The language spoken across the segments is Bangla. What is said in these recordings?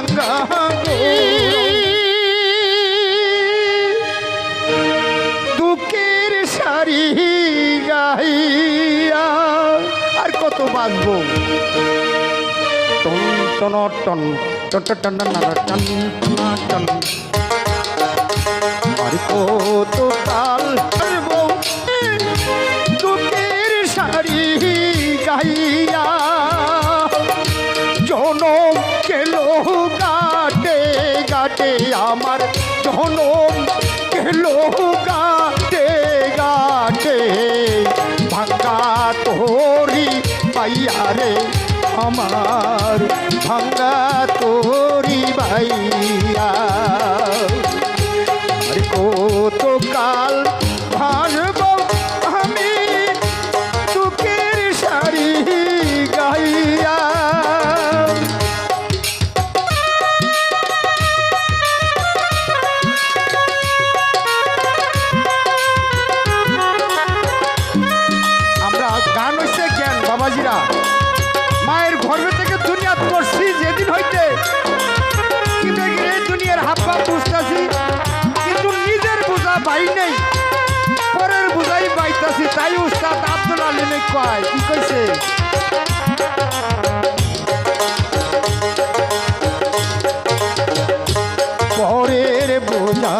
ভাঙ্গা দুঃখের শাড়ি গাইয়া আর কত বাঁচব টন টন টন টন টন টন টন কত কাল গাটে আমার জনম কেলো গাটে গাটে ভাঙ্গা তোরি পাইয়া রে আমার ভাঙ্গা তোরি ভাইয়া তাই উস্তাদ আব্দুল আলিমে কয় কি কইছে? পরের বোঝা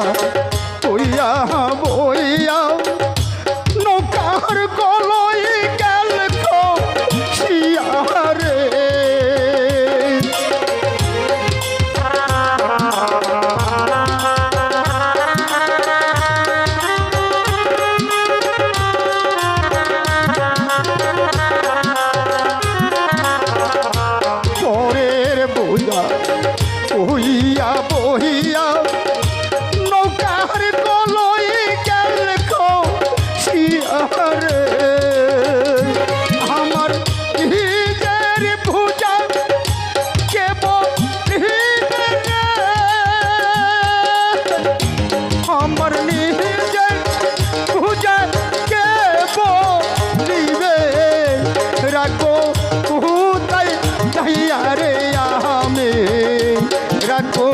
ডাকো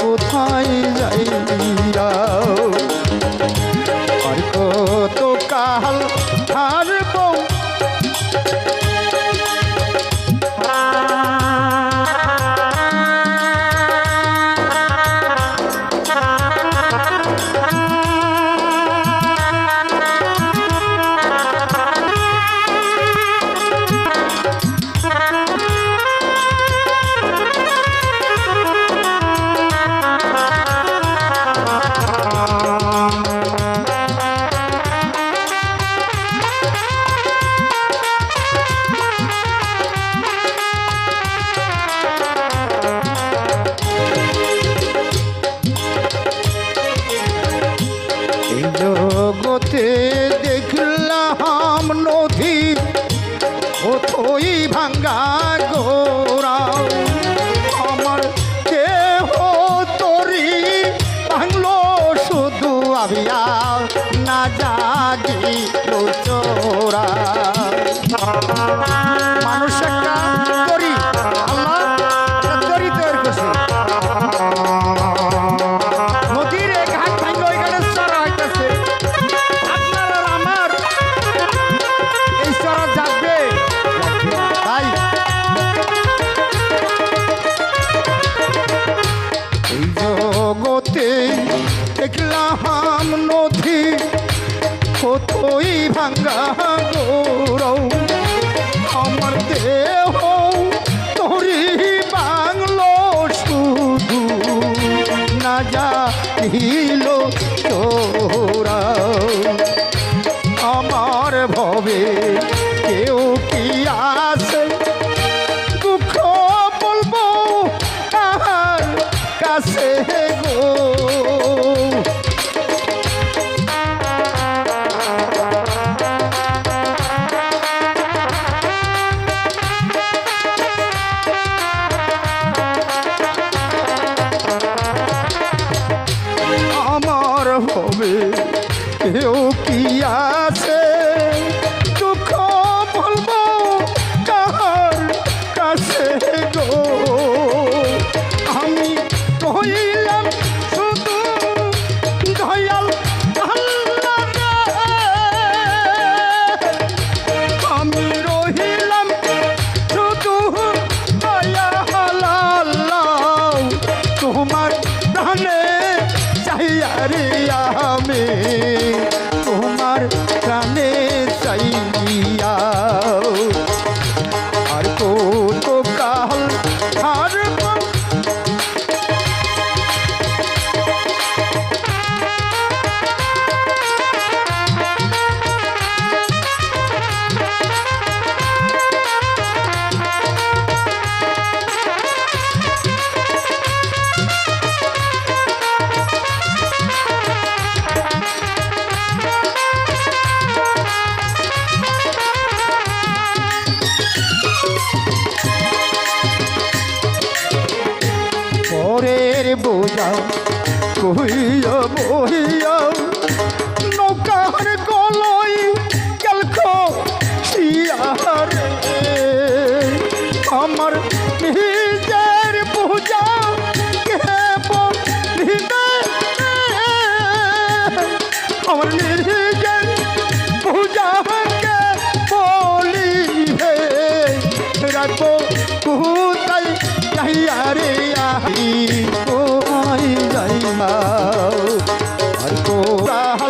কোথায় যাই? কতই ভাঙ্গা গোরা আমার দেহ তরি ভাঙলো শুধু আবিয়া না জাগি চোরা। মানুষ একটা জগতে দেখলাম নদী কতই ভাঙ্গা গৌরব। আমার দেহ তরি বাংলো শুধু না যাইল আছে গো। না কহিয়া বহিয়া নৌকার গলই গেলখ শিয়ারে আমার কুহুতাই যাইয়া রে আহি কোমাই যাইয়া আর কোরা